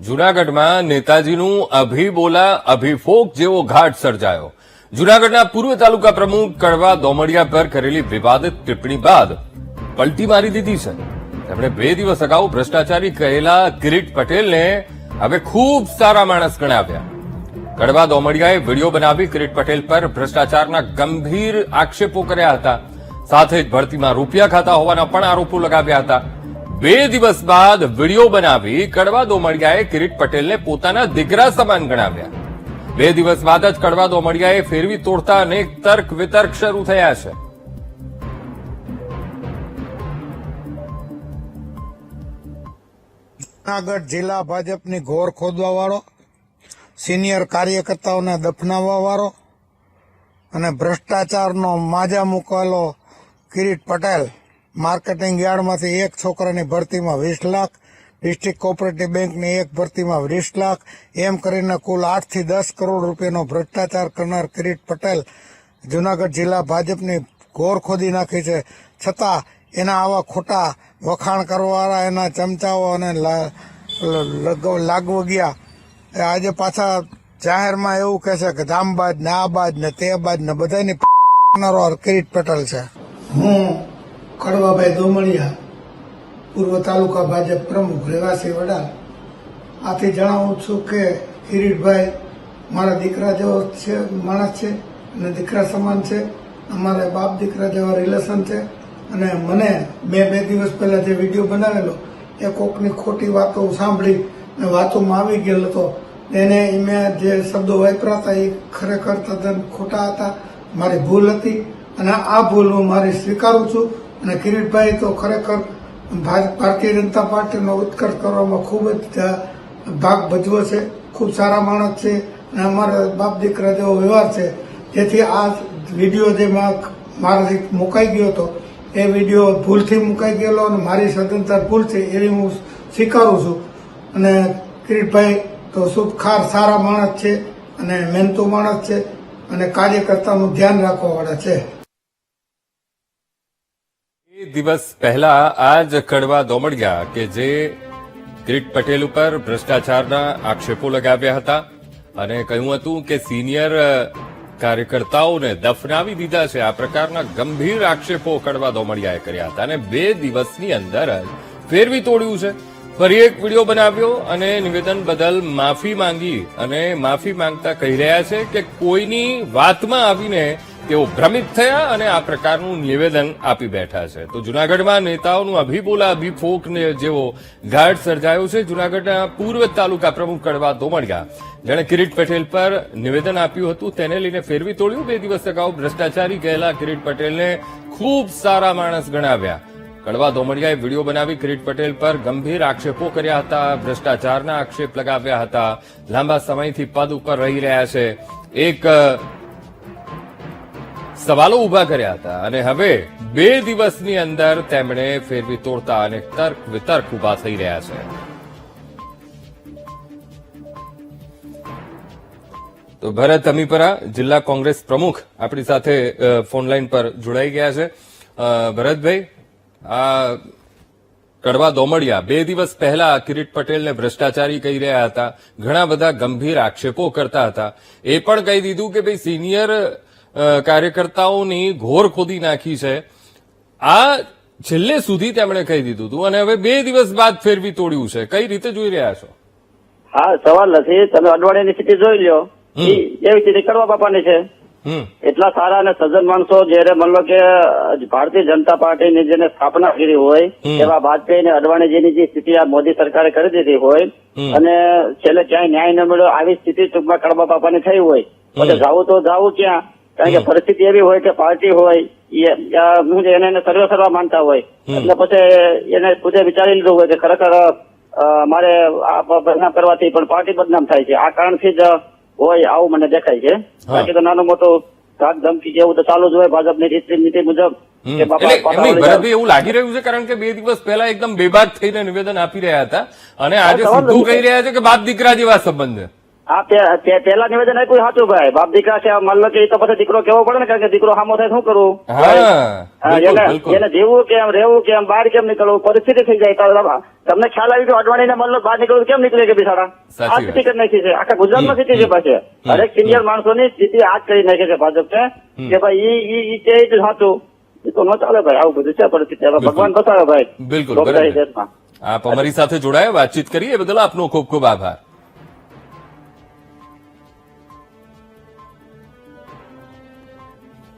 જૂનાગઢમાં નેતાજીનું અભિબોલા અભિફોક જેવો ઘાટ સર્જાયો. જૂનાગઢના પૂર્વ તાલુકા પ્રમુખ કડવા દોમડિયા પર કરેલી વિવાદિત ટિપ્પણી બાદ પલટી મારી દીધી છે. તેમણે બે દિવસ અગાઉ ભ્રષ્ટાચારી કહેલા કિરીટ પટેલને હવે ખૂબ સારા માણસ ગણાવ્યા. કડવા દોમડિયાએ વીડિયો બનાવી કિરીટ પટેલ પર ભ્રષ્ટાચારના ગંભીર આક્ષેપો કર્યા હતા. સાથે જ ભરતીમાં રૂપિયા ખાતા હોવાના પણ આરોપો લગાવ્યા હતા. બે દિવસ બાદ વીડિયો બનાવી કડવા દોમડિયાએ કિરીટ પટેલને પોતાના દીકરા સમાન ગણાવ્યા. બે દિવસ બાદ જ કડવા દોમડિયાએ ફેરવી તોડતા અનેક તર્ક વિતર્ક શરૂ થયા છે. જૂનાગઢ જિલ્લા ભાજપની ઘોર ખોદવા વાળો સિનિયર કાર્યકર્તાઓને દફનાવવા વાળો અને ભ્રષ્ટાચારનો માજા મુકાયેલો કિરીટ પટેલ માર્કેટિંગ યાર્ડમાંથી એક છોકરાની ભરતીમાં વીસ લાખ, ડિસ્ટ્રિક્ટ કોઓપરેટિવ બેંકની એક ભરતીમાં વીસ લાખ, એમ કરીને કુલ આઠથી દસ કરોડ રૂપિયાનો ભ્રષ્ટાચાર કરનાર કિરીટ પટેલ જૂનાગઢ જિલ્લા ભાજપની ઘોર ખોદી નાખી છે. છતાં એના આવા ખોટા વખાણ કરવાવાળા એના ચમચાઓ અને લાગવગિયા આજે પાછા જાહેરમાં એવું કહે છે કે જામબાદ, ને આ બાજ ને તે બાદ ને બધાની કિરીટ પટેલ છે. હું કડવાભાઈ દોમણિયા, પૂર્વ તાલુકા ભાજપ પ્રમુખ, રહેવાસી વડા. આથી જણાવું છું કે કિરીટભાઈ મારા દીકરા જેવો છે, માણસ છે અને દીકરા સમાન છે. અમારે બાપ દીકરા જેવા રિલેશન છે અને મને બે બે દિવસ પહેલા જે વીડિયો બનાવેલો, એ કોકની ખોટી વાતો સાંભળી ને વાતોમાં આવી ગયેલો હતો. એને મેં જે શબ્દો વાપર્યા હતા એ ખરેખર તદ્દન ખોટા હતા. મારી ભૂલ હતી અને આ ભૂલ હું મારી સ્વીકારું છું. અને કિરીટભાઈ તો ખરેખર ભારતીય જનતા પાર્ટીનો ઉત્કર્ષ કરવામાં ખૂબ જ ભાગ ભજવો છે. ખૂબ સારા માણસ છે અને અમારા બાપ દીકરા જેવો વ્યવહાર છે. જેથી આ વીડિયો જે મારાથી મુકાઈ ગયો હતો, એ વીડિયો ભૂલથી મુકાઈ ગયેલો અને મારી સ્વતંત્રતા ભૂલ છે એવી હું સ્વીકારું છું. અને કિરીટભાઈ તો સુખખાર સારા માણસ છે અને મહેનતુ માણસ છે અને કાર્યકર્તાનું ધ્યાન રાખવાવાળા છે. દિવસ પહેલા આ જ કડવા દોમડિયા કે જે કિરીટ પટેલ ઉપર ભ્રષ્ટાચારના આક્ષેપો લગાવ્યા હતા અને કહ્યું હતું કે સિનિયર કાર્યકર્તાઓને દફનાવી દીધા છે. આ પ્રકારના ગંભીર આક્ષેપો કડવા દોમડિયાએ કર્યા હતા અને બે દિવસની અંદર ફેરવી તોડ્યું છે. ફરી એક વીડિયો બનાવ્યો અને નિવેદન બદલ માફી માંગી અને માફી માંગતા કહી રહ્યા છે કે કોઈની વાતમાં આવીને તેઓ ભ્રમિત થયા અને આ પ્રકારનું નિવેદન આપી બેઠા છે. તો જુનાગઢમાં નેતાઓનું અભિબોલા અભિફોકને જેવો ઘાટ સર્જાયો છે. જુનાગઢના પૂર્વ તાલુકા પ્રમુખ કડવા દોમડિયા જેણે કિરીટ પટેલ પર નિવેદન આપ્યું હતું. તેને લઈને ફેરવી તોડ્યું. બે દિવસ અગાઉ ભ્રષ્ટાચારી ગયેલા કિરીટ પટેલને ખૂબ સારા માણસ ગણાવ્યા. કડવા દોમડિયાએ વીડિયો બનાવી કિરીટ પટેલ પર ગંભીર આક્ષેપો કર્યા હતા, ભ્રષ્ટાચારના આક્ષેપ લગાવ્યા હતા. લાંબા સમયથી પદ ઉપર રહી રહ્યા છે. એક સવાલો ઊભા કર્યા હતા અને હવે બે દિવસની અંદર તેમણે ફેરવી તોડતા અને તર્ક વિતર્ક ઊભા થઈ રહ્યા છે. તો ભરત અમીપરા, જિલ્લા કોંગ્રેસ પ્રમુખ આપણી સાથે ફોન લાઈન પર જોડાઈ ગયા છે. ભરતભાઈ આ કડવા દોમડિયા બે દિવસ પહેલા કિરીટ પટેલને ભ્રષ્ટાચારી કહી રહ્યા હતા. ઘણા બધા ગંભીર આક્ષેપો કરતા હતા. એ પણ કહી દીધું કે ભાઈ સિનિયર કાર્યકર્તાઓની ઘોર ખોદી નાખી છે. આ છેલ્લે સુધી તેમણે કહી દીધું હતું અને હવે બે દિવસ બાદ ફેરવી તોડ્યું છે. કઈ રીતે જોઈ રહ્યા છો? હા સવાલ નથી. તમે અડવાણીની સ્થિતિ જોઈ લો એવી સ્થિતિ કરવા બાપાની છે. એટલા સારા અને સજ્જન માણસો જયારે મતલબ કે ભારતીય જનતા પાર્ટીની જેને સ્થાપના કરી હોય એવા વાજપેયી અને અડવાણીજીની જે સ્થિતિ આ મોદી સરકારે કરી દીધી હોય અને છેલ્લે ક્યાંય ન્યાય ન મળ્યો આવી સ્થિતિ ટૂંકમાં કડબા બાપાની થઈ હોય. એટલે જાવું તો જાવું ક્યાં? કારણ કે પરિસ્થિતિ એવી હોય કે પાર્ટી હોય એને એને સર્વે કરવા માનતા હોય એટલે પછી એને પોતે વિચારી લીધું હોય કે ખરેખર મારે આ બદનામ કરવાથી પણ પાર્ટી બદનામ થાય છે. આ કારણથી જ હોય આવું મને દેખાય છે. બાકી તો નાનો મોટો ધાક ધમકી જેવું તો ચાલુ જ હોય ભાજપની રીત નીતિ મુજબ. ભરતભાઈ એવું લાગી રહ્યું છે કારણ કે બે દિવસ પહેલા એકદમ બેબાદ થઈને નિવેદન આપી રહ્યા હતા. અને આજે સીધું કહી રહ્યા છે કે બાપ દીકરા જેવા સંબંધ. પે- પેલા નિવેદન આપ્યું સાચું ભાઈ. બાપ દીકરા છે માનલો કે એ તો પછી દીકરો કેવો પડે ને? કારણ કે દીકરો હામો થાય શું કરવું હા હા, એને જીવવું કેમ રહેવું કેમ બહાર કેમ નીકળવું? પરિસ્થિતિ થઈ જાય. તો તમને ખ્યાલ આવી ગયો અડવાણીને માનલો બહાર નીકળવું કેમ નીકળે કે બિસાડા આ સ્થિતિ કરી નાખી છે? આખા ગુજરાતમાં સ્થિતિ છે પાછી. દરેક સિનિયર માણસોની સ્થિતિ આજ કરી નાખી છે ભાજપ છે. કે ભાઈ ઈ ઈ કે સાચું એ તો ન ચાલે ભાઈ આવું બધું છે પરિસ્થિતિ. ભગવાન બતાવે ભાઈ. બિલકુલ આપ અમારી સાથે જોડાયા વાતચીત કરીએ. બદલ આપનો ખૂબ ખૂબ આભાર.